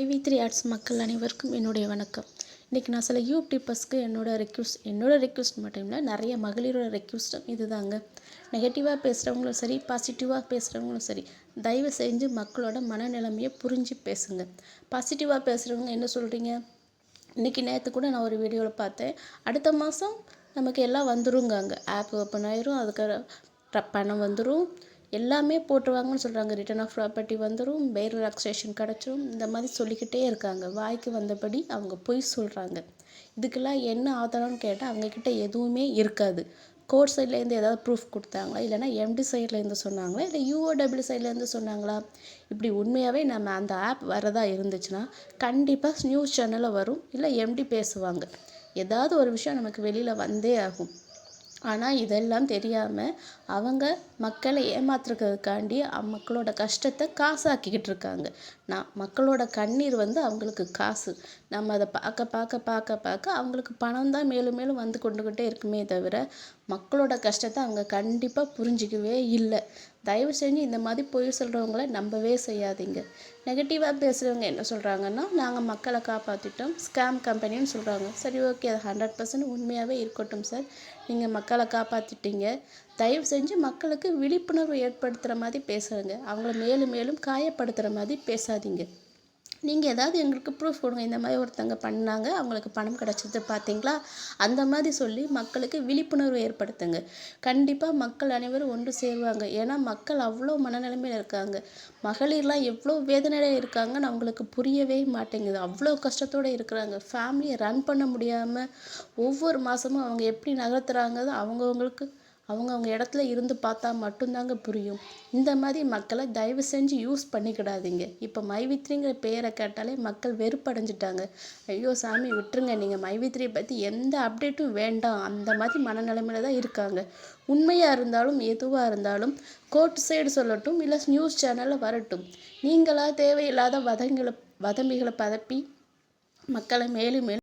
IV three arts மக்கள் அனைவருக்கும் என்னுடைய வணக்கம். இன்றைக்கி நான் சில யூடியூபர்ஸ்க்கு என்னோட ரெக்யூஸ்ட் என்னோடய ரெக்யூஸ்ட் மட்டும் இல்லை நிறைய மகளிரோட ரெக்வஸ்ட்டும் இதுதாங்க. நெகட்டிவாக பேசுகிறவங்களும் சரி பாசிட்டிவாக பேசுகிறவங்களும் சரி தயவு செஞ்சு மக்களோட மனநிலைமையை புரிஞ்சு பேசுங்க. பாசிட்டிவாக பேசுகிறவங்க என்ன சொல்கிறீங்க இன்றைக்கி நேற்று கூட நான் ஒரு வீடியோவில் பார்த்தேன். அடுத்த மாதம் நமக்கு எல்லாம் வந்துருங்காங்க ஆப் ஓப்பன் ஆயிரும் அதுக்கு பணம் வந்துடும் எல்லாமே போட்டுருவாங்கன்னு சொல்கிறாங்க ரிட்டர்ன் ஆஃப் ப்ராப்பர்ட்டி வந்துடும் பேர் ரிலாக்ஸேஷன் கிடச்சிரும். இந்த மாதிரி சொல்லிக்கிட்டே இருக்காங்க. வாய்க்கு வந்தபடி அவங்க பொய் சொல்கிறாங்க இதுக்கெல்லாம் என்ன ஆதாரம்னு கேட்டால் அவங்கக்கிட்ட எதுவுமே இருக்காது. கோர்ட் சைட்லேருந்து ஏதாவது ப்ரூஃப் கொடுத்தாங்களா? இல்லைனா எம்டி சைட்லேருந்து சொன்னாங்களா? இல்லை யூஓடபிள்யூ சைட்லேருந்து சொன்னாங்களா? இப்படி உண்மையாகவே நம்ம அந்த ஆப் வரதா இருந்துச்சுன்னா கண்டிப்பாக நியூஸ் சேனலில் வரும். இல்லை எம்டி பேசுவாங்க. ஏதாவது ஒரு விஷயம் நமக்கு வெளியில் வந்தே ஆகும். ஆனால் இதெல்லாம் தெரியாமல் அவங்க மக்களை ஏமாத்துறதுக்காண்டி மக்களோட கஷ்டத்தை காசாக்கிக்கிட்டு இருக்காங்க. நான் மக்களோட கண்ணீர் வந்து அவங்களுக்கு காசு. நம்ம அதை பார்க்க பார்க்க பார்க்க பார்க்க அவங்களுக்கு பணம் தான் மேலும் மேலும் வந்து கொண்டுக்கிட்டே இருக்குமே தவிர மக்களோட கஷ்டத்தை அவங்க கண்டிப்பாக புரிஞ்சிக்கவே இல்லை. தயவு செஞ்சு இந்த மாதிரி பொய் சொல்கிறவங்கள நம்பவே செய்யாதீங்க. நெகட்டிவாக பேசுகிறவங்க என்ன சொல்கிறாங்கன்னா நாங்கள் மக்களை காப்பாற்றிட்டோம் ஸ்கேம் கம்பெனின்னு சொல்கிறாங்க சரி ஓகே அது ஹண்ட்ரட் பர்சன்ட் உண்மையாகவே இருக்கட்டும் சார். நீங்கள் மக்களை காப்பாற்றிட்டீங்க தயவு செஞ்சு மக்களுக்கு விழிப்புணர்வு ஏற்படுத்துகிற மாதிரி பேசுங்க. அவங்கள மேலும் மேலும் காயப்படுத்துகிற மாதிரி பேசாதீங்க. நீங்கள் ஏதாவது எங்களுக்கு ப்ரூஃப் கொடுங்க. இந்த மாதிரி ஒருத்தங்க பண்ணாங்க. அவங்களுக்கு பணம் கிடச்சது பார்த்தீங்களா? அந்த மாதிரி சொல்லி மக்களுக்கு விழிப்புணர்வு ஏற்படுத்துங்க. கண்டிப்பாக மக்கள் அனைவரும் ஒன்று சேருவாங்க. ஏன்னா மக்கள் அவ்வளோ மனநிலைமையில் இருக்காங்க. மகளிர்லாம் எவ்வளோ வேதனையில் இருக்காங்கன்னு அவங்களுக்கு புரியவே மாட்டேங்குது. அவ்வளோ கஷ்டத்தோடு இருக்கிறாங்க. ஃபேமிலியை ரன் பண்ண முடியாமல் ஒவ்வொரு மாதமும் அவங்க எப்படி நகர்த்துறாங்கிறது அவங்கவுங்களுக்கு அவங்கவுங்க இடத்துல இருந்து பார்த்தா மட்டும்தாங்க புரியும். இந்த மாதிரி மக்களை தயவு செஞ்சு யூஸ் பண்ணிக்கிடாதீங்க. இப்போ மைவித்ரிங்கிற பேரை கேட்டாலே மக்கள் வெறுப்படைஞ்சிட்டாங்க. ஐயோ சாமி விட்டுருங்க. நீங்கள் மைவித்ரியை பற்றி எந்த அப்டேட்டும் வேண்டாம். அந்த மாதிரி மனநிலைமையில தான் இருக்காங்க. உண்மையாக இருந்தாலும் எதுவாக இருந்தாலும் கோர்ட் சைடு சொல்லட்டும் இல்லை நியூஸ் சேனலில் வரட்டும். நீங்களாக தேவையில்லாத வதங்களை வதம்பிகளை பதப்பி மக்களை மேலும் மேலும்